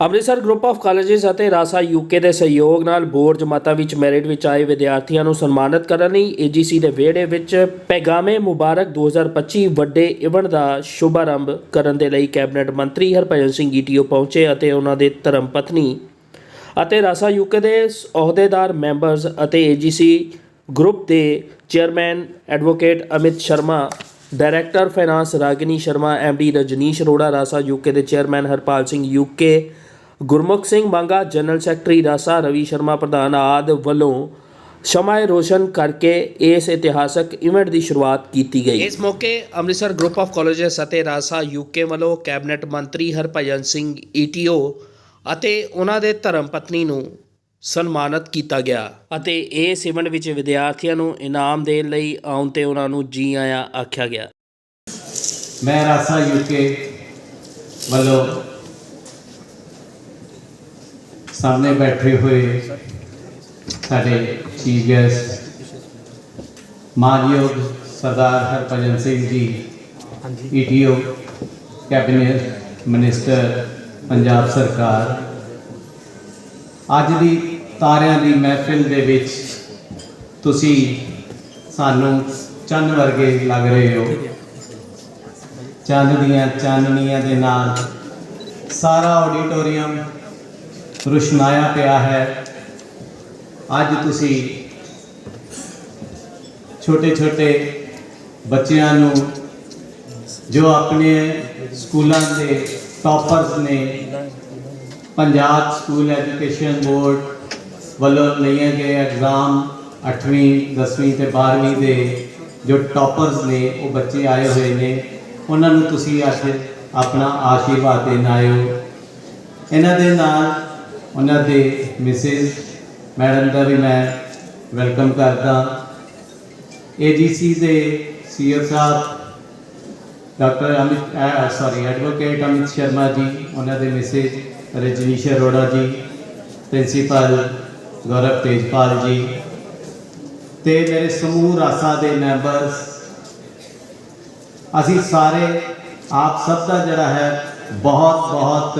Amritsar group of colleges ਅਤੇ ਰਾਸਾ UK ਦੇ ਸਹਿਯੋਗ ਨਾਲ ਬੋਰਡ ਜਮਾਤਾਂ ਵਿੱਚ ਮੈਰਿਟ ਵਿੱਚ ਆਏ ਵਿਦਿਆਰਥੀਆਂ ਨੂੰ ਸਨਮਾਨਿਤ ਕਰਨ ਲਈ ਏਜੀਸੀ ਦੇ ਵਿਹੜੇ ਵਿੱਚ ਪੈਗਾਮੇ ਮੁਬਾਰਕ 2025 ਵੱਡੇ ਇਵੈਂਟ ਦਾ ਸ਼ੁਭਾਰੰਭ ਕਰਨ ਦੇ ਲਈ ਕੈਬਨਿਟ ਮੰਤਰੀ ਹਰਭਜਨ ਸਿੰਘ ਈਟੀਓ ਪਹੁੰਚੇ ਅਤੇ ਉਹਨਾਂ ਦੇ ਧਰਮ ਪਤਨੀ ਅਤੇ ਰਾਸਾ ਯੂਕੇ ਦੇ ਅਹੁਦੇਦਾਰ ਮੈਂਬਰਸ ਅਤੇ ਏਜੀਸੀ ਗਰੁੱਪ ਦੇ chairman advocate Amit Sharma, director finance Ragini Sharma MD Rajneesh Arora, RASA UK ਦੇ chairman Harpal Singh UK Gurmukh Singh Manga general secretary RASA Ravi Sharma ਪ੍ਰਧਾਨ ਆਦ ਵੱਲੋਂ ਸ਼ਮਾਏ ਰੋਸ਼ਨ ਕਰਕੇ ਇਸ ਇਤਿਹਾਸਕ ਇਵੈਂਟ ਦੀ ਸ਼ੁਰੂਆਤ ਕੀਤੀ ਗਈ। ਇਸ ਮੌਕੇ ਅੰਮ੍ਰਿਤਸਰ ਗਰੁੱਪ ਆਫ ਕਾਲਜਸ ਅਤੇ ਰਾਸਾ ਯੂਕੇ ਵੱਲੋਂ ਕੈਬਨਿਟ ਮੰਤਰੀ ਹਰਭਜਨ ਸਿੰਘ ਈਟੀਓ ਅਤੇ ਉਹਨਾਂ ਦੇ ਧਰਮ ਪਤਨੀ ਨੂੰ ਸਨਮਾਨਿਤ ਕੀਤਾ ਗਿਆ। ਅਤੇ ਇਸ ਇਵੈਂਟ ਵਿੱਚ ਵਿਦਿਆਰਥੀਆਂ ਨੂੰ ਇਨਾਮ ਦੇਣ ਲਈ ਆਉਣ ਤੇ ਉਹਨਾਂ ਨੂੰ ਜੀ ਆਇਆਂ ਆਖਿਆ ਗਿਆ। ਮੈਂ ਰਾਸਾ ਯੂਕੇ ਵੱਲੋਂ ਸਾਹਮਣੇ ਬੈਠੇ ਹੋਏ ਸਾਡੇ ਚੀਫ ਗੈਸਟ ਮਾਨਯੋਗ ਸਰਦਾਰ ਹਰਭਜਨ ਸਿੰਘ ਜੀ ਈਟੀਓ ਕੈਬਨਿਟ ਮਿਨਿਸਟਰ ਪੰਜਾਬ ਸਰਕਾਰ। ਅੱਜ ਦੀ ਤਾਰਿਆਂ ਦੀ ਮਹਿਫਿਲ ਦੇ ਵਿੱਚ ਤੁਸੀਂ ਸਾਨੂੰ ਚੰਨ ਵਰਗੇ ਲੱਗ ਰਹੇ ਹੋ। ਚੰਨ ਦੀਆਂ ਚਾਨਣੀਆਂ ਦੇ ਨਾਲ ਸਾਰਾ ਆਡੀਟੋਰੀਅਮ ਰੁਸ਼ਨਾਇਆ ਪਿਆ ਹੈ। ਅੱਜ ਤੁਸੀਂ ਛੋਟੇ ਛੋਟੇ ਬੱਚਿਆਂ ਨੂੰ, ਜੋ ਆਪਣੇ ਸਕੂਲਾਂ ਦੇ ਟਾਪਰਸ ਨੇ, ਪੰਜਾਬ ਸਕੂਲ ਐਜੂਕੇਸ਼ਨ ਬੋਰਡ ਵੱਲੋਂ ਲਏ ਗਏ ਐਗਜ਼ਾਮ 8ਵੀਂ 10ਵੀਂ ਤੇ 12ਵੀਂ ਦੇ ਜੋ ਟਾਪਰਸ ਨੇ, ਉਹ ਬੱਚੇ ਆਏ ਹੋਏ ਨੇ। ਉਹਨਾਂ ਨੂੰ ਤੁਸੀਂ ਅੱਜ ਆਪਣਾ ਆਸ਼ੀਰਵਾਦ ਦੇਣ ਆਇਓ ਇਹਨਾਂ ਦੇ ਨਾਲ ਉਹਨਾਂ ਦੇ ਮਿਸਿਸ, ਮੈਡਮ ਦਾ ਵੀ ਮੈਂ ਵੈਲਕਮ ਕਰਦਾ। ਏਜੀਸੀ ਦੇ CEO sahib, doctor Amit sorry advocate Amit Sharma ji, ਉਹਨਾਂ ਦੇ ਮਿਸਿਸ ਰਜਨੀਸ਼ ਅਰੋੜਾ ਜੀ, ਪ੍ਰਿੰਸੀਪਲ ਗੌਰਵ ਤੇਜਪਾਲ ਜੀ ਤੇ ਮੇਰੇ ਸਮੂਹ ਰਾਸਾ ਦੇ ਮੈਂਬਰਸ। ਅਸੀਂ ਸਾਰੇ, ਆਪ ਸਭ ਦਾ ਜਿਹੜਾ ਹੈ ਬਹੁਤ ਬਹੁਤ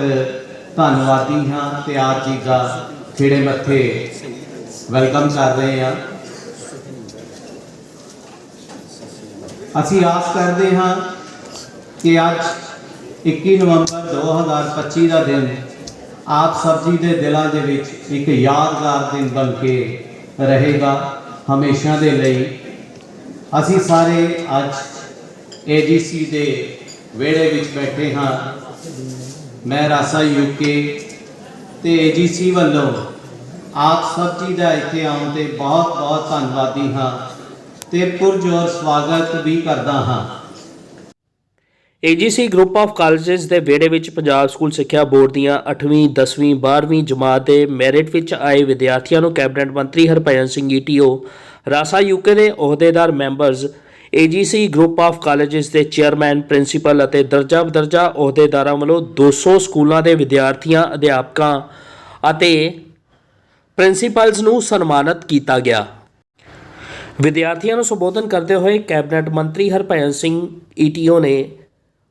ਧੰਨਵਾਦੀ ਹਾਂ ਤੇ ਆਪ ਜੀ ਦਾ ਖਿੜੇ ਮੱਥੇ ਵੈਲਕਮ ਕਰ ਰਹੇ ਹਾਂ। ਅਸੀਂ ਆਸ ਕਰਦੇ ਹਾਂ ਕਿ ਅੱਜ 21 ਨਵੰਬਰ 2025 ਦਾ ਦਿਨ ਆਪ ਸਭ ਜੀ ਦੇ ਦਿਲਾਂ ਦੇ ਵਿੱਚ ਇੱਕ ਯਾਦਗਾਰ ਦਿਨ ਬਣ ਕੇ ਰਹੇਗਾ ਹਮੇਸ਼ਾ ਦੇ ਲਈ। ਅਸੀਂ ਸਾਰੇ ਅੱਜ ਏਜੀਸੀ ਦੇ ਵਿਹੜੇ ਵਿੱਚ ਬੈਠੇ ਹਾਂ। ਮੈਂ ਰਾਸਾ ਯੂਕੇ ਤੇ ਏਜੀਸੀ ਵੱਲੋਂ ਆਪ ਸਭ ਜੀ ਦਾ ਇੱਥੇ ਆਉਣ ਤੇ ਬਹੁਤ ਬਹੁਤ ਧੰਨਵਾਦੀ ਹਾਂ ਤੇ ਪੁਰਜੋਰ ਸਵਾਗਤ ਵੀ ਕਰਦਾ ਹਾਂ। ਏਜੀਸੀ ਗਰੁੱਪ ਆਫ ਕਾਲਜਸ ਦੇ ਵਿਹੜੇ ਵਿੱਚ ਪੰਜਾਬ ਸਕੂਲ ਸਿੱਖਿਆ ਬੋਰਡ ਦੀਆਂ 8ਵੀਂ 10ਵੀਂ 12ਵੀਂ ਜਮਾਤ ਦੇ ਮੈਰਿਟ ਵਿੱਚ ਆਏ ਵਿਦਿਆਰਥੀਆਂ ਨੂੰ ਕੈਬਨਿਟ ਮੰਤਰੀ ਹਰਭਜਨ ਸਿੰਘ ਈਟੀਓ ਰਾਸਾ ਯੂਕੇ ਦੇ ਅਹੁਦੇਦਾਰ members AGC group of colleges ਦੇ ਚੇਅਰਮੈਨ, ਪ੍ਰਿੰਸੀਪਲ ਅਤੇ ਦਰਜਾ ਬਦਰਜਾ ਅਹੁਦੇਦਾਰਾਂ ਵੱਲੋਂ 200 ਸਕੂਲਾਂ ਦੇ ਵਿਦਿਆਰਥੀਆਂ, ਅਧਿਆਪਕਾਂ ਅਤੇ ਪ੍ਰਿੰਸੀਪਲਸ ਨੂੰ ਸਨਮਾਨਿਤ ਕੀਤਾ ਗਿਆ। ਵਿਦਿਆਰਥੀਆਂ ਨੂੰ ਸੰਬੋਧਨ ਕਰਦੇ ਹੋਏ ਕੈਬਨਿਟ ਮੰਤਰੀ ਹਰਭਜਨ ਸਿੰਘ ਈਟੀਓ ਨੇ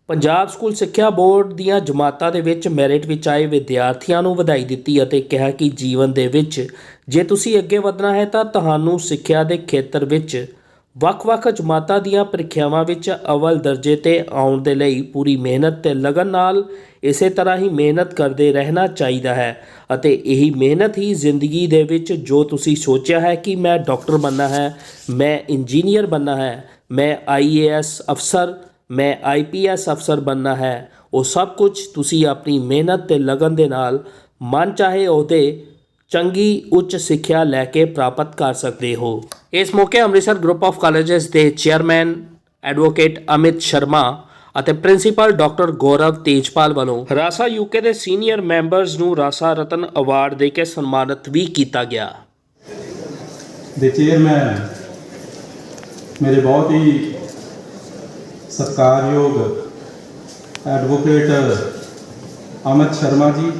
ਪੰਜਾਬ ਸਕੂਲ ਸਿੱਖਿਆ ਬੋਰਡ ਦੀਆਂ ਜਮਾਤਾਂ ਦੇ ਵਿੱਚ ਮੈਰਿਟ ਵਿੱਚ ਆਏ ਵਿਦਿਆਰਥੀਆਂ ਨੂੰ ਵਧਾਈ ਦਿੱਤੀ ਅਤੇ ਕਿਹਾ ਕਿ ਜੀਵਨ ਦੇ ਵਿੱਚ ਜੇ ਤੁਸੀਂ ਅੱਗੇ ਵਧਣਾ ਹੈ ਤਾਂ ਤੁਹਾਨੂੰ ਸਿੱਖਿਆ ਦੇ ਖੇਤਰ ਵਿੱਚ ਵੱਖ-ਵੱਖ ਜਮਾਤਾਂ ਦੀਆਂ ਪ੍ਰੀਖਿਆਵਾਂ ਵਿੱਚ ਅਵਲ ਦਰਜੇ ਤੇ ਆਉਣ ਦੇ ਲਈ ਪੂਰੀ ਮਿਹਨਤ ਤੇ ਲਗਨ ਨਾਲ ਇਸੇ ਤਰ੍ਹਾਂ ਹੀ ਮਿਹਨਤ ਕਰਦੇ ਰਹਿਣਾ ਚਾਹੀਦਾ ਹੈ ਅਤੇ ਇਹੀ ਮਿਹਨਤ ਹੀ ਜ਼ਿੰਦਗੀ ਦੇ ਵਿੱਚ ਜੋ ਤੁਸੀਂ ਸੋਚਿਆ ਹੈ ਕਿ ਮੈਂ ਡਾਕਟਰ ਬਣਨਾ ਹੈ, ਮੈਂ ਇੰਜੀਨੀਅਰ ਬਣਨਾ ਹੈ, ਮੈਂ ਆਈਏਐਸ ਅਫਸਰ, ਮੈਂ ਆਈਪੀਐਸ ਅਫਸਰ ਬਣਨਾ ਹੈ, ਉਹ ਸਭ ਕੁਝ ਤੁਸੀਂ ਆਪਣੀ ਮਿਹਨਤ ਤੇ ਲਗਨ ਦੇ ਨਾਲ ਮਨ ਚਾਹੇ ਉਹਦੇ ਚੰਗੀ ਉੱਚ ਸਿੱਖਿਆ ਲੈ ਕੇ ਪ੍ਰਾਪਤ ਕਰ ਸਕਦੇ ਹੋ। ਇਸ ਮੌਕੇ ਅੰਮ੍ਰਿਤਸਰ ਗਰੁੱਪ ਆਫ ਕਾਲਜਸ ਦੇ ਚੇਅਰਮੈਨ ਐਡਵੋਕੇਟ ਅਮਿਤ ਸ਼ਰਮਾ ਅਤੇ ਪ੍ਰਿੰਸੀਪਲ ਡਾਕਟਰ ਗੌਰਵ ਤੇਜਪਾਲ ਵੱਲੋਂ ਰਾਸਾ ਯੂਕੇ ਦੇ ਸੀਨੀਅਰ ਮੈਂਬਰਸ ਨੂੰ ਰਾਸਾ ਰਤਨ ਅਵਾਰਡ ਦੇ ਕੇ ਸਨਮਾਨਿਤ ਵੀ ਕੀਤਾ ਗਿਆ। ਦੇ ਚੇਅਰਮੈਨ ਮੇਰੇ ਬਹੁਤ ਹੀ ਸਤਿਕਾਰਯੋਗ advocate Amit Sharma ji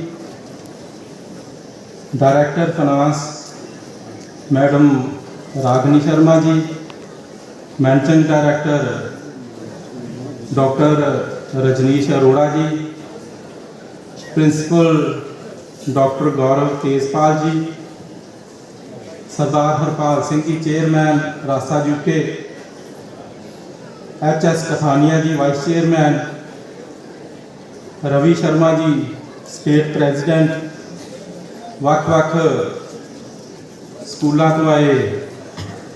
director finance madam Ragini Sharma ji managing director doctor Rajneesh Arora ji principal doctor ਗੌਰਵ ਤੇਜਪਾਲ ਜੀ Sardar Harpal Singh ji chairman RASA UK H S Kathania ji vice chairman Ravi Sharma ji state president ਵੱਖ-ਵੱਖ ਸਕੂਲਾਂ ਤੋਂ ਆਏ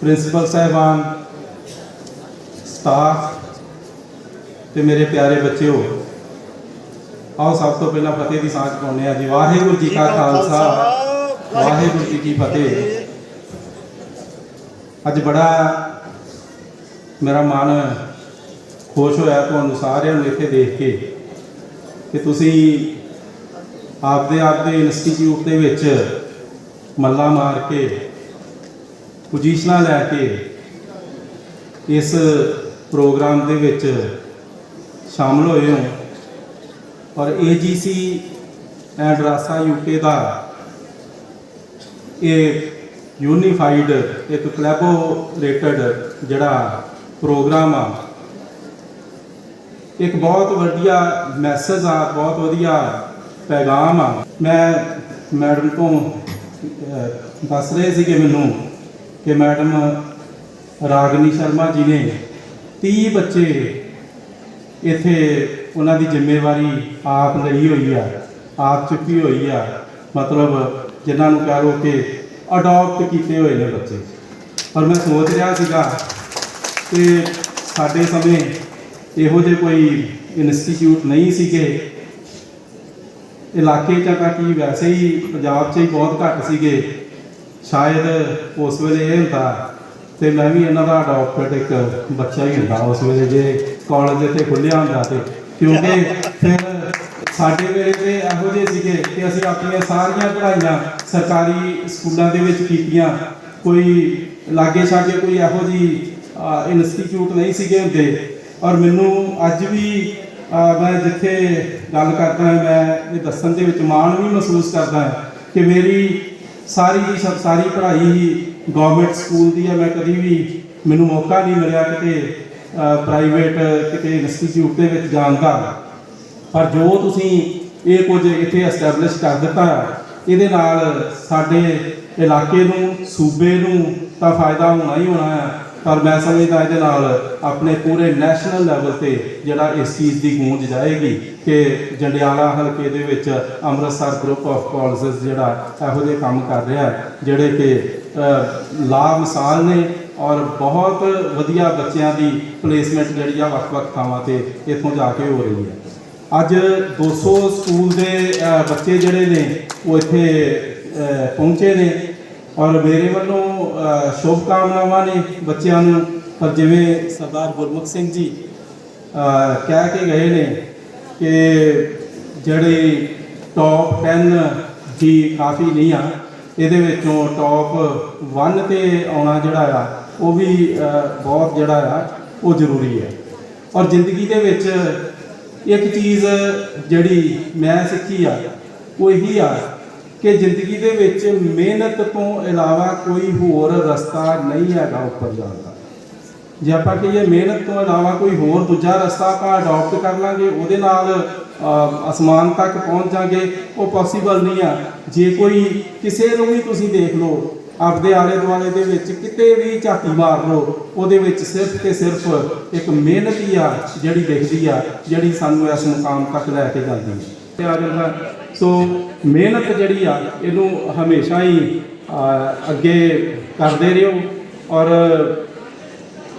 principal ਸਾਹਿਬਾਨ, staff ਤੇ ਮੇਰੇ ਪਿਆਰੇ ਬੱਚਿਓ, ਆਓ ਸਭ ਤੋਂ ਪਹਿਲਾਂ ਫਤਿਹ ਦੀ ਸਾਂਝ ਪਾਉਂਦੇ ਆ ਜੀ। ਵਾਹਿਗੁਰੂ ਜੀ ਕਾ ਖਾਲਸਾ, ਵਾਹਿਗੁਰੂ ਜੀ ਕੀ ਫਤਿਹ। ਅੱਜ ਬੜਾ ਮੇਰਾ ਮਨ ਖੁਸ਼ ਹੋਇਆ ਤੁਹਾਨੂੰ ਸਾਰਿਆਂ ਨੂੰ ਇੱਥੇ ਦੇਖ ਕੇ ਕਿ ਤੁਸੀਂ ਆਪਦੇ ਆਪਦੇ ਇੰਸਟੀਚਿਊਟ ਦੇ ਵਿੱਚ ਮੱਲਾ ਮਾਰ ਕੇ ਪੋਜੀਸ਼ਨਾਂ ਲੈ ਕੇ ਇਸ ਪ੍ਰੋਗਰਾਮ ਦੇ ਵਿੱਚ ਸ਼ਾਮਲ ਹੋਏ ਹੋ। ਔਰ AGC ਐਂਡ ਰਾਸਾ ਯੂਕੇ ਦਾ ਇਹ ਯੂਨੀਫਾਈਡ ਇੱਕ ਕੋਲੈਬੋਰੇਟਡ ਜਿਹੜਾ ਪ੍ਰੋਗਰਾਮ ਆ, ਇੱਕ ਬਹੁਤ ਵਧੀਆ ਮੈਸੇਜ ਆ, ਬਹੁਤ ਵਧੀਆ ਪੈਗਾਮ ਆ। ਮੈਂ ਮੈਡਮ ਤੋਂ ਦੱਸ ਰਹੇ ਸੀਗੇ ਮੈਨੂੰ ਕਿ ਮੈਡਮ ਰਾਗਨੀ ਸ਼ਰਮਾ ਜੀ ਨੇ 30 ਬੱਚੇ ਇੱਥੇ ਉਹਨਾਂ ਦੀ ਜ਼ਿੰਮੇਵਾਰੀ ਆਪ ਲਈ ਹੋਈ ਆ, ਆਪ ਚੁੱਕੀ ਹੋਈ ਆ। ਮਤਲਬ ਜਿਨ੍ਹਾਂ ਨੂੰ ਕਹਿ ਲਓ ਕਿ ਅਡਾਪਟ ਕੀਤੇ ਹੋਏ ਨੇ ਬੱਚੇ। ਪਰ ਮੈਂ ਸੋਚ ਰਿਹਾ ਸੀਗਾ ਕਿ ਸਾਡੇ ਸਮੇਂ ਇਹੋ ਜਿਹੇ ਕੋਈ ਇੰਸਟੀਚਿਊਟ ਨਹੀਂ ਸੀਗੇ ਇਲਾਕੇ ਚ ਤਾਂ ਕੀ ਵੈਸੇ ਹੀ ਪੰਜਾਬ 'ਚ ਹੀ ਬਹੁਤ ਘੱਟ ਸੀਗੇ। ਸ਼ਾਇਦ ਉਸ ਵੇਲੇ ਇਹ ਹੁੰਦਾ ਤੇ ਮੈਂ ਵੀ ਇਹਨਾਂ ਦਾ ਅਡਾਪਟਡ ਇੱਕ ਬੱਚਾ ਹੀ ਹੁੰਦਾ ਉਸ ਵੇਲੇ ਜੇ ਕਾਲਜ ਇੱਥੇ ਖੁੱਲਿਆ ਹੁੰਦਾ ਤੇ। ਕਿਉਂਕਿ ਫਿਰ ਸਾਡੇ ਵੇਲੇ ਤੇ ਇਹੋ ਜਿਹੇ ਸੀਗੇ ਕਿ ਅਸੀਂ ਆਪਣੀਆਂ ਸਾਰੀਆਂ ਪੜ੍ਹਾਈਆਂ ਸਰਕਾਰੀ ਸਕੂਲਾਂ ਦੇ ਵਿੱਚ ਕੀਤੀਆਂ। ਕੋਈ ਲਾਗੇ ਛਾਗੇ ਕੋਈ ਇਹੋ ਜਿਹੀ ਇੰਸਟੀਚਿਊਟ ਨਹੀਂ ਸੀਗੇ ਹੁੰਦੇ। ਔਰ ਮੈਨੂੰ ਅੱਜ ਵੀ ਮੈਂ ਜਿੱਥੇ ਗੱਲ ਕਰਦਾ ਹਾਂ, ਮੈਂ ਇਹ ਦੱਸਣ ਦੇ ਵਿੱਚ ਮਾਣ ਵੀ ਮਹਿਸੂਸ ਕਰਦਾ ਹਾਂ ਕਿ ਮੇਰੀ ਸਾਰੀ ਦੀ ਸਭ ਸਾਰੀ ਪੜ੍ਹਾਈ ਹੀ ਗਵਰਨਮੈਂਟ ਸਕੂਲ ਦੀ ਹੈ। ਮੈਂ ਕਦੀ ਵੀ ਮੈਨੂੰ ਮੌਕਾ ਨਹੀਂ ਮਿਲਿਆ ਕਿਤੇ ਪ੍ਰਾਈਵੇਟ ਕਿਤੇ ਇੰਸਟੀਚਿਊਟ ਦੇ ਵਿੱਚ ਜਾਣ ਦਾ। ਪਰ ਜੋ ਤੁਸੀਂ ਇਹ ਕੁਝ ਇੱਥੇ ਐਸਟੈਬਲਿਸ਼ ਕਰ ਦਿੱਤਾ, ਇਹਦੇ ਨਾਲ ਸਾਡੇ ਇਲਾਕੇ ਨੂੰ, ਸੂਬੇ ਨੂੰ ਤਾਂ ਫਾਇਦਾ ਹੋਣਾ ਹੀ ਹੋਣਾ ਹੈ। ਪਰ ਮੈਂ ਸਮਝਦਾ ਇਹਦੇ ਨਾਲ ਆਪਣੇ ਪੂਰੇ ਨੈਸ਼ਨਲ ਲੈਵਲ ਤੇ ਜਿਹੜਾ ਇਸ ਚੀਜ਼ ਦੀ ਗੂੰਜ ਜਾਏਗੀ ਕਿ ਜੰਡਿਆਲਾ ਹਲਕੇ ਦੇ ਵਿੱਚ ਅੰਮ੍ਰਿਤਸਰ ਗਰੁੱਪ ਆਫ ਕਾਲਜਸ ਜਿਹੜਾ ਇਹੋ ਜਿਹੇ ਕੰਮ ਕਰ ਰਿਹਾ ਜਿਹੜੇ ਕਿ ਅ, ਲਾ ਮਿਸਾਲ ਨੇ ਔਰ ਬਹੁਤ ਵਧੀਆ ਬੱਚਿਆਂ ਦੀ ਪਲੇਸਮੈਂਟ ਜਿਹੜੀ ਆ ਵੱਖ-ਵੱਖ ਥਾਵਾਂ ਤੇ ਇੱਥੋਂ ਜਾ ਕੇ ਹੋ ਰਹੀ ਹੈ। ਅੱਜ 200 ਸਕੂਲ ਦੇ ਬੱਚੇ ਜਿਹੜੇ ਨੇ ਉਹ ਇੱਥੇ ਪਹੁੰਚੇ ਨੇ। ਔਰ ਮੇਰੇ ਵੱਲੋਂ ਅ, ਸ਼ੁਭ ਕਾਮਨਾਵਾਂ ਨੇ ਬੱਚਿਆਂ ਨੂੰ। ਪਰ ਜਿਵੇਂ ਸਰਦਾਰ ਗੁਰਮੁਖ ਸਿੰਘ ਜੀ ਕਹਿ ਕੇ ਗਏ ਨੇ ਕਿ ਜਿਹੜੇ ਟੌਪ 10 ਦੀ ਕਾਫੀ ਨਹੀਂ ਆ ਇਹਦੇ ਵਿੱਚੋਂ ਟੌਪ 1 ਤੇ ਆਉਣਾ ਜਿਹੜਾ ਆ ਉਹ ਵੀ ਬਹੁਤ ਜਿਹੜਾ ਆ ਉਹ ਜ਼ਰੂਰੀ ਹੈ। ਔਰ ਜ਼ਿੰਦਗੀ ਦੇ ਵਿੱਚ ਇੱਕ ਚੀਜ਼ ਜਿਹੜੀ ਮੈਂ ਸਿੱਖੀ ਆ ਉਹ ਇਹੀ ਆ ਕਿ ਜ਼ਿੰਦਗੀ ਦੇ ਵਿੱਚ ਮਿਹਨਤ ਤੋਂ ਇਲਾਵਾ ਕੋਈ ਹੋਰ ਰਸਤਾ ਨਹੀਂ ਹੈਗਾ ਉੱਪਰ ਜਾਣ ਦਾ। ਜੇ ਆਪਾਂ ਕਹੀਏ ਮਿਹਨਤ ਤੋਂ ਇਲਾਵਾ ਕੋਈ ਹੋਰ ਦੂਜਾ ਰਸਤਾ ਆਪਾਂ ਅਡਾਪਟ ਕਰ ਲਾਂਗੇ, ਉਹਦੇ ਨਾਲ ਅਸਮਾਨ ਤੱਕ ਪਹੁੰਚ ਜਾਾਂਗੇ, ਉਹ ਪੋਸੀਬਲ ਨਹੀਂ ਆ। ਜੇ ਕੋਈ ਕਿਸੇ ਨੂੰ ਵੀ ਤੁਸੀਂ ਦੇਖ ਲਓ, ਆਪਦੇ ਆਲੇ ਦੁਆਲੇ ਦੇ ਵਿੱਚ ਕਿਤੇ ਵੀ ਝਾਤੀ ਮਾਰ ਲਓ, ਉਹਦੇ ਵਿੱਚ ਸਿਰਫ ਤੇ ਸਿਰਫ ਇੱਕ ਮਿਹਨਤ ਹੀ ਆ ਜਿਹੜੀ ਦਿਖਦੀ ਆ, ਜਿਹੜੀ ਸਾਨੂੰ ਇਸ ਮੁਕਾਮ ਤੱਕ ਲੈ ਕੇ ਜਾਂਦੀ ਹੈ। ਤੇ ਆ ਜਾਂਦਾ ਸੋ ਮਿਹਨਤ ਜਿਹੜੀ ਆ, ਇਹਨੂੰ ਹਮੇਸ਼ਾ ਹੀ ਅੱਗੇ ਕਰਦੇ ਰਹੋ ਔਰ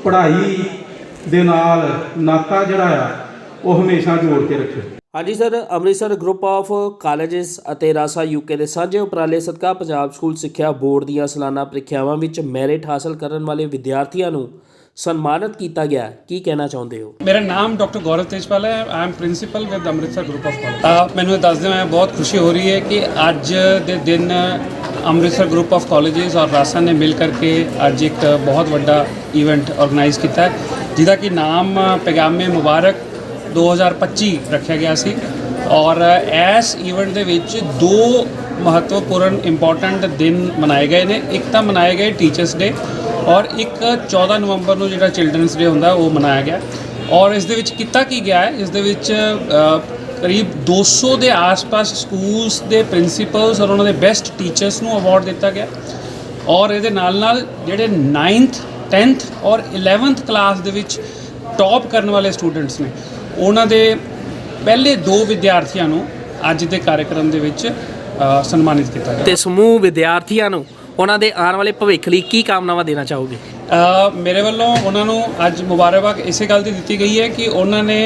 ਪੜ੍ਹਾਈ ਦੇ ਨਾਲ ਨਾਤਾ ਜਿਹੜਾ ਆ, ਉਹ ਹਮੇਸ਼ਾ ਜੋੜ ਕੇ ਰੱਖਿਓ। ਹਾਂਜੀ sir, Amritsar group of colleges ਅਤੇ ਰਾਸਾ ਯੂਕੇ ਦੇ ਸਾਂਝੇ ਉਪਰਾਲੇ ਸਦਕਾ ਪੰਜਾਬ ਸਕੂਲ ਸਿੱਖਿਆ ਬੋਰਡ ਦੀਆਂ ਸਾਲਾਨਾ ਪ੍ਰੀਖਿਆਵਾਂ ਵਿੱਚ ਮੈਰਿਟ ਹਾਸਲ ਕਰਨ ਵਾਲੇ ਵਿਦਿਆਰਥੀਆਂ ਨੂੰ ਸਨਮਾਨਿਤ ਕੀਤਾ ਗਿਆ ਕੀ ਕਹਿਣਾ ਚਾਹੁੰਦੇ ਹੋ? ਮੇਰਾ ਨਾਮ ਡਾਕਟਰ ਗੌਰਵ ਤੇਜਪਾਲ ਹੈ। I am principal with Amritsar group of college ਮੈਨੂੰ ਇਹ ਦੱਸਦੇ ਹੋਏ ਬਹੁਤ ਖੁਸ਼ੀ ਹੋ ਰਹੀ ਹੈ ਕਿ ਅੱਜ ਦੇ ਦਿਨ ਅੰਮ੍ਰਿਤਸਰ ਗਰੁੱਪ ਆਫ ਕਾਲਜਸ ਔਰ ਰਾਸਾ ਨੇ ਮਿਲ ਕਰਕੇ ਅੱਜ ਇੱਕ ਬਹੁਤ ਵੱਡਾ ਇਵੈਂਟ ਆਰਗੇਨਾਈਜ਼ ਕੀਤਾ ਜਿਹਦਾ ਕਿ ਨਾਮ ਪੈਗਾਮੇ ਮੁਬਾਰਕ 2025 ਰੱਖਿਆ ਗਿਆ ਸੀ। ਔਰ ਇਸ ਇਵੈਂਟ ਦੇ ਵਿੱਚ ਦੋ ਮਹੱਤਵਪੂਰਨ ਇੰਪੋਰਟੈਂਟ ਦਿਨ ਮਨਾਏ ਗਏ ਨੇ। ਇੱਕ ਤਾਂ ਮਨਾਏ ਗਏ ਟੀਚਰਸ ਡੇ ਔਰ ਇੱਕ 14 ਨਵੰਬਰ ਨੂੰ ਜਿਹੜਾ ਚਿਲਡਰਨਸ ਡੇ ਹੁੰਦਾ ਉਹ ਮਨਾਇਆ ਗਿਆ। ਔਰ ਇਸ ਦੇ ਵਿੱਚ ਕੀਤਾ ਕੀ ਗਿਆ ਹੈ? ਇਸ ਦੇ ਵਿੱਚ ਅ, ਕਰੀਬ 200 ਦੇ ਆਸ-ਪਾਸ ਸਕੂਲਸ ਦੇ ਪ੍ਰਿੰਸੀਪਲਸ ਔਰ ਉਹਨਾਂ ਦੇ ਬੈਸਟ ਟੀਚਰਸ ਨੂੰ ਅਵਾਰਡ ਦਿੱਤਾ ਗਿਆ। ਔਰ ਇਹਦੇ ਨਾਲ ਨਾਲ ਜਿਹੜੇ 9th 10th ਔਰ 11th ਕਲਾਸ ਦੇ ਵਿੱਚ ਟੌਪ ਕਰਨ ਵਾਲੇ ਸਟੂਡੈਂਟਸ ਨੇ ਉਹਨਾਂ ਦੇ ਪਹਿਲੇ ਦੋ ਵਿਦਿਆਰਥੀਆਂ ਨੂੰ ਅੱਜ ਦੇ ਕਾਰਜਕ੍ਰਮ ਦੇ ਵਿੱਚ ਸਨਮਾਨਿਤ ਕੀਤਾ ਗਿਆ। ਤੇ ਸਮੂਹ ਵਿਦਿਆਰਥੀਆਂ ਨੂੰ ਉਹਨਾਂ ਦੇ ਆਉਣ ਵਾਲੇ ਭਵਿੱਖ ਲਈ ਕੀ ਕਾਮਨਾਵਾਂ ਦੇਣਾ ਚਾਹੋਗੇ? ਮੇਰੇ ਵੱਲੋਂ ਉਹਨਾਂ ਨੂੰ ਅੱਜ ਮੁਬਾਰਕਬਾਦ ਇਸੇ ਗੱਲ ਦੀ ਦਿੱਤੀ ਗਈ ਹੈ ਕਿ ਉਹਨਾਂ ਨੇ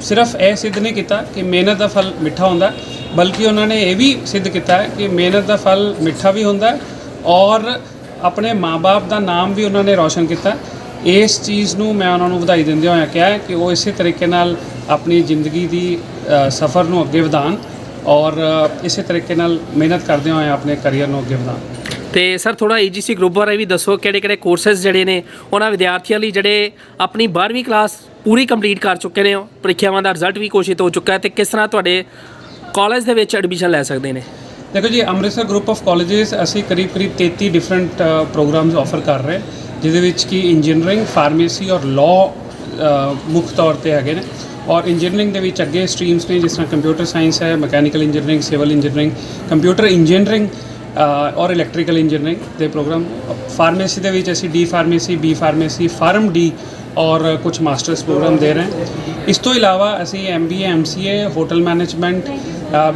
ਸਿਰਫ ਇਹ ਸਿੱਧ ਨਹੀਂ ਕੀਤਾ ਕਿ ਮਿਹਨਤ ਦਾ ਫਲ ਮਿੱਠਾ ਹੁੰਦਾ ਬਲਕਿ ਉਹਨਾਂ ਨੇ ਇਹ ਵੀ ਸਿੱਧ ਕੀਤਾ ਹੈ ਕਿ ਮਿਹਨਤ ਦਾ ਫਲ ਮਿੱਠਾ ਵੀ ਹੁੰਦਾ ਔਰ ਆਪਣੇ ਮਾਪੇ ਦਾ ਨਾਮ ਵੀ ਉਹਨਾਂ ਨੇ ਰੌਸ਼ਨ ਕੀਤਾ ਇਸ ਚੀਜ਼ ਨੂੰ ਮੈਂ ਉਹਨਾਂ ਨੂੰ ਵਧਾਈ ਦਿੰਦੇ ਹੋਇਆ ਕਿਹਾ ਕਿ ਉਹ ਇਸੇ ਤਰੀਕੇ ਨਾਲ ਆਪਣੀ ਜ਼ਿੰਦਗੀ ਦੀ ਸਫ਼ਰ ਨੂੰ ਅੱਗੇ ਵਧਾਉਣ। ਔਰ ਇਸੇ ਤਰੀਕੇ ਨਾਲ ਮਿਹਨਤ ਕਰਦੇ ਹੋਏ ਆਪਣੇ ਕੈਰੀਅਰ ਨੂੰ ਅੱਗੇ ਵਧਾਉਣ ਤੇ ਸਰ ਥੋੜਾ ਏਜੀਸੀ ਗਰੁੱਪ ਬਾਰੇ ਵੀ ਦੱਸੋ ਕਿਹੜੇ ਕਿਹੜੇ ਕੋਰਸਸ ਜਿਹੜੇ ਨੇ ਉਹਨਾਂ ਵਿਦਿਆਰਥੀਆਂ ਲਈ ਜਿਹੜੇ ਆਪਣੀ 12ਵੀਂ ਕਲਾਸ ਪੂਰੀ ਕੰਪਲੀਟ ਕਰ ਚੁੱਕੇ ਨੇ ਪ੍ਰੀਖਿਆਵਾਂ ਦਾ ਰਿਜ਼ਲਟ ਵੀ ਘੋਸ਼ਿਤ ਹੋ ਚੁੱਕਾ ਹੈ ਤੇ ਕਿਸ ਤਰ੍ਹਾਂ ਤੁਹਾਡੇ ਕਾਲਜ ਦੇ ਵਿੱਚ ਐਡਮਿਸ਼ਨ ਲੈ ਸਕਦੇ ਨੇ? ਦੇਖੋ ਜੀ ਅੰਮ੍ਰਿਤਸਰ ਗਰੁੱਪ ਆਫ ਕਾਲਜਸ ਅਸੀਂ ਕਰੀਬ ਕਰੀਬ 33 ਡਿਫਰੈਂਟ ਪ੍ਰੋਗਰਾਮਸ ਆਫਰ ਕਰ ਰਹੇ ਜਿਹਦੇ ਵਿੱਚ ਕੀ ਇੰਜੀਨੀਅਰਿੰਗ ਫਾਰਮੇਸੀ ਔਰ ਲਾਅ ਮੁੱਖ ਤੌਰ ਤੇ ਹੈਗੇ ਨੇ। ਔਰ ਇੰਜੀਨੀਅਰਿੰਗ ਦੇ ਵਿੱਚ ਅੱਗੇ ਸਟਰੀਮਸ ਨੇ, ਜਿਸ ਤਰ੍ਹਾਂ ਕੰਪਿਊਟਰ ਸਾਇੰਸ ਹੈ mechanical engineering civil engineering computer engineering ਔਰ ਇਲੈਕਟ੍ਰੀਕਲ ਇੰਜੀਨੀਅਰਿੰਗ ਦੇ ਪ੍ਰੋਗਰਾਮ ਫਾਰਮੇਸੀ ਦੇ ਵਿੱਚ ਅਸੀਂ D pharmacy B pharmacy pharm D ਔਰ ਕੁਝ ਮਾਸਟਰਸ ਪ੍ਰੋਗਰਾਮ ਦੇ ਰਹੇ ਇਸ ਤੋਂ ਇਲਾਵਾ ਅਸੀਂ MBA MCA hotel management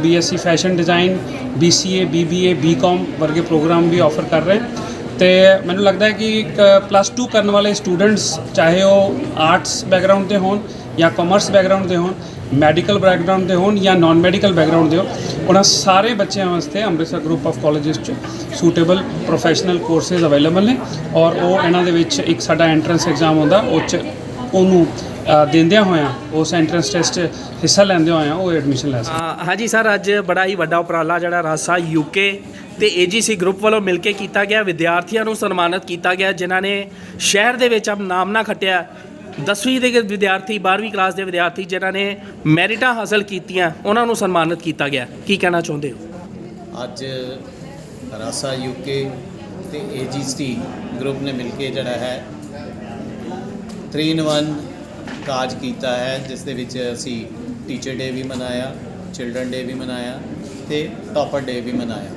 BSc fashion design BCA BBA BCom ਵਰਗੇ ਪ੍ਰੋਗਰਾਮ ਵੀ ਆਫਰ ਕਰ ਰਹੇ ਹਾਂ। ਤੇ ਮੈਨੂੰ ਲੱਗਦਾ ਹੈ ਕਿ ਇੱਕ ਪਲੱਸ 2 ਕਰਨ ਵਾਲੇ ਸਟੂਡੈਂਟਸ ਚਾਹੇ ਉਹ ਆਰਟਸ ਬੈਕਗ੍ਰਾਉਂਡ ਦੇ ਹੋਣ ਜਾਂ ਕਾਮਰਸ ਬੈਕਗ੍ਰਾਉਂਡ ਦੇ ਹੋਣ ਮੈਡੀਕਲ ਬੈਕਗ੍ਰਾਉਂਡ ਦੇ ਹੋਣ ਜਾਂ ਨਾਨ ਮੈਡੀਕਲ ਬੈਕਗ੍ਰਾਉਂਡ ਦੇ ਹੋਣ, ਉਹਨਾਂ ਸਾਰੇ ਬੱਚਿਆਂ ਵਾਸਤੇ ਅੰਮ੍ਰਿਤਸਰ ਗਰੁੱਪ ਆਫ ਕਾਲਜਸ 'ਚ ਸੂਟੇਬਲ ਪ੍ਰੋਫੈਸ਼ਨਲ ਕੋਰਸਸ ਅਵੇਲੇਬਲ ਨੇ ਔਰ ਉਹ ਇਹਨਾਂ ਦੇ ਵਿੱਚ ਇੱਕ ਸਾਡਾ ਐਂਟਰੈਂਸ ਐਗਜ਼ਾਮ ਹੁੰਦਾ, ਉਹ 'ਚ ਉਹਨੂੰ ਦਿੰਦਿਆਂ ਹੋਇਆਂ, ਉਸ ਐਂਟਰੈਂਸ ਟੈਸਟ 'ਚ ਹਿੱਸਾ ਲੈਂਦੇ ਹੋਇਆਂ ਉਹ ਐਡਮਿਸ਼ਨ ਲੈ ਸਕਦੇ ਹਾਂਜੀ ਸਰ, ਅੱਜ ਬੜਾ ਹੀ ਵੱਡਾ ਉਪਰਾਲਾ ਜਿਹੜਾ ਰਾਸਾ ਯੂਕੇ ਤੇ ਏਜੀਸੀ ਗਰੁੱਪ ਵੱਲੋਂ ਮਿਲ ਕੇ ਕੀਤਾ ਗਿਆ, ਵਿਦਿਆਰਥੀਆਂ ਨੂੰ ਸਨਮਾਨਿਤ ਕੀਤਾ ਗਿਆ, ਜਿਨ੍ਹਾਂ ਨੇ ਸ਼ਹਿਰ ਦੇ ਵਿੱਚ ਆਪ ਨਾਮ ਨਾ ਖੱਟਿਆ 10ਵੀਂ ਦੇ ਵਿਦਿਆਰਥੀ 12ਵੀਂ ਕਲਾਸ ਦੇ ਵਿਦਿਆਰਥੀ ਜਿਨ੍ਹਾਂ ਨੇ ਮੈਰਿਟਾਂ ਹਾਸਲ ਕੀਤੀਆਂ, ਉਹਨਾਂ ਨੂੰ ਸਨਮਾਨਿਤ ਕੀਤਾ ਗਿਆ। ਕੀ ਕਹਿਣਾ ਚਾਹੁੰਦੇ ਹੋ? ਅੱਜ ਰਾਸਾ ਯੂਕੇ ਤੇ ਏਜੀਸੀ ਗਰੁੱਪ ਨੇ ਮਿਲ ਕੇ ਜਿਹੜਾ ਹੈ 3 ਇਨ 1 ਕਾਜ ਕੀਤਾ ਹੈ, ਜਿਸ ਦੇ ਵਿੱਚ ਅਸੀਂ ਟੀਚਰ ਡੇ ਵੀ ਮਨਾਇਆ ਚਿਲਡਰਨ ਡੇ ਵੀ ਮਨਾਇਆ ਤੇ ਟਾਪਰ ਡੇ ਵੀ ਮਨਾਇਆ।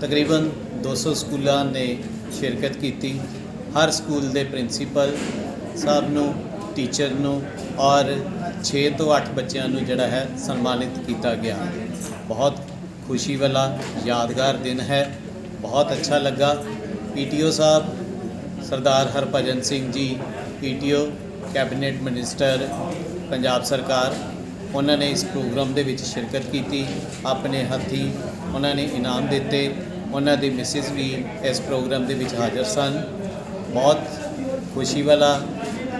ਤਕਰੀਬਨ 200 ਸਕੂਲਾਂ ਨੇ ਸ਼ਿਰਕਤ ਕੀਤੀ। ਹਰ ਸਕੂਲ ਦੇ ਪ੍ਰਿੰਸੀਪਲ ਸਾਹਿਬ ਨੂੰ ਟੀਚਰ ਨੂੰ ਔਰ 6 ਤੋਂ 8 ਬੱਚਿਆਂ ਨੂੰ ਜਿਹੜਾ ਹੈ ਸਨਮਾਨਿਤ ਕੀਤਾ ਗਿਆ। ਬਹੁਤ ਖੁਸ਼ੀ ਵਾਲਾ ਯਾਦਗਾਰ ਦਿਨ ਹੈ। ਬਹੁਤ ਅੱਛਾ ਲੱਗਾ। ਪੀਟੀਓ ਸਾਹਿਬ, Sardar Harbhajan Singh ji PTO cabinet minister, Punjab ਸਰਕਾਰ, ਉਹਨਾਂ ਨੇ ਇਸ ਪ੍ਰੋਗਰਾਮ ਦੇ ਵਿੱਚ ਸ਼ਿਰਕਤ ਕੀਤੀ, ਆਪਣੇ ਹੱਥੀ ਉਹਨਾਂ ਨੇ ਇਨਾਮ ਦਿੱਤੇ। ਉਹਨਾਂ ਦੀ ਮਿਸਿਸ ਵੀ ਇਸ ਪ੍ਰੋਗਰਾਮ ਦੇ ਵਿੱਚ ਹਾਜ਼ਰ ਸਨ। ਬਹੁਤ ਖੁਸ਼ੀ ਵਾਲਾ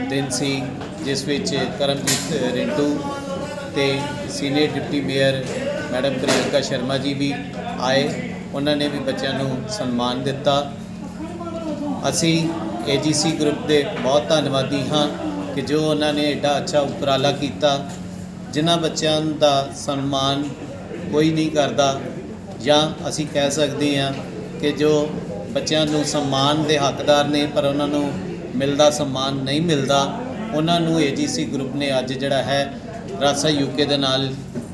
ਦਿਨ ਸੀ ਜਿਸ ਵਿੱਚ ਕਰਮਜੀਤ ਰਿੰਟੂ ਤੇ senior deputy mayor madam Priyanka Sharma ji ਵੀ ਆਏ। ਉਹਨਾਂ ਨੇ ਵੀ ਬੱਚਿਆਂ ਨੂੰ ਸਨਮਾਨ ਦਿੱਤਾ। ਅਸੀਂ ਏਜੀਸੀ ਗਰੁੱਪ ਦੇ ਬਹੁਤ ਧੰਨਵਾਦੀ ਹਾਂ ਕਿ ਜੋ ਉਹਨਾਂ ਨੇ ਐਡਾ ਅੱਛਾ ਉਪਰਾਲਾ ਕੀਤਾ, ਜਿਨ੍ਹਾਂ ਬੱਚਿਆਂ ਦਾ ਸਨਮਾਨ ਕੋਈ ਨਹੀਂ ਕਰਦਾ। ਜਾਂ ਅਸੀਂ ਕਹਿ ਸਕਦੇ ਹਾਂ ਕਿ ਜੋ ਬੱਚਿਆਂ ਨੂੰ ਸਨਮਾਨ ਦੇ ਹੱਕਦਾਰ ਨੇ, ਪਰ ਉਹਨਾਂ ਨੂੰ ਮਿਲਦਾ, ਸਨਮਾਨ ਨਹੀਂ ਮਿਲਦਾ, ਉਹਨਾਂ ਨੂੰ ਏਜੀਸੀ ਗਰੁੱਪ ਨੇ ਅੱਜ ਜਿਹੜਾ ਹੈ ਰਾਸਾ ਯੂਕੇ ਦੇ ਨਾਲ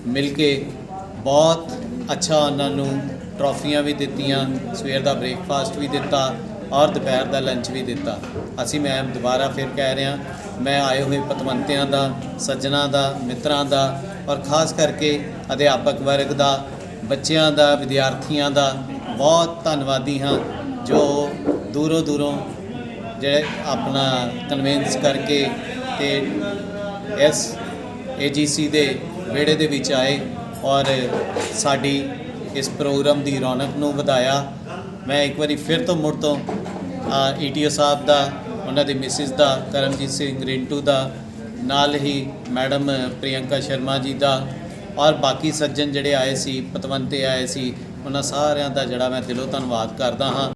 ਮਿਲ ਕੇ ਬਹੁਤ ਅੱਛਾ ਉਹਨਾਂ ਨੂੰ ਟਰੋਫੀਆਂ ਵੀ ਦਿੱਤੀਆਂ, ਸਵੇਰ ਦਾ ਬ੍ਰੇਕਫਾਸਟ ਵੀ ਦਿੱਤਾ ਔਰ ਦੁਪਹਿਰ ਦਾ ਲੰਚ ਵੀ ਦਿੱਤਾ। ਅਸੀਂ ਮੈਂ ਦੁਬਾਰਾ ਫਿਰ ਕਹਿ ਰਿਹਾ ਮੈਂ ਆਏ ਹੋਏ ਪਤਵੰਤਿਆਂ ਦਾ, ਸੱਜਣਾ ਦਾ, ਮਿੱਤਰਾਂ ਦਾ ਔਰ ਖਾਸ ਕਰਕੇ ਅਧਿਆਪਕ ਵਰਗ ਦਾ, ਬੱਚਿਆਂ ਦਾ, ਵਿਦਿਆਰਥੀਆਂ ਦਾ ਬਹੁਤ ਧੰਨਵਾਦੀ ਹਾਂ ਜੋ ਦੂਰੋਂ ਦੂਰੋਂ ਜਿਹੜੇ ਆਪਣਾ ਕਨਵਿੰਸ ਕਰਕੇ ਤੇ ਇਸ ਏਜੀਸੀ ਦੇ ਵਿਹੜੇ ਦੇ ਵਿੱਚ ਆਏ ਔਰ ਸਾਡੀ ਇਸ ਪ੍ਰੋਗਰਾਮ ਦੀ ਰੌਣਕ ਨੂੰ ਵਧਾਇਆ। ਮੈਂ ਇੱਕ ਵਾਰੀ ਫਿਰ ਤੋਂ ਮੁੜ ਤੋਂ ਈਟੀਓ ਸਾਹਿਬ ਦਾ, ਉਹਨਾਂ ਦੀ ਮਿਸਿਸ ਦਾ, ਕਰਮਜੀਤ ਸਿੰਘ ਰਿੰਟੂ ਦਾ, ਨਾਲ ਹੀ ਮੈਡਮ ਪ੍ਰਿਯੰਕਾ ਸ਼ਰਮਾ ਜੀ ਦਾ ਔਰ ਬਾਕੀ ਸੱਜਣ ਜਿਹੜੇ ਆਏ ਸੀ, ਪਤਵੰਤੇ ਆਏ ਸੀ, ਉਹਨਾਂ ਸਾਰਿਆਂ ਦਾ ਜਿਹੜਾ ਮੈਂ ਦਿਲੋਂ ਧੰਨਵਾਦ ਕਰਦਾ ਹਾਂ।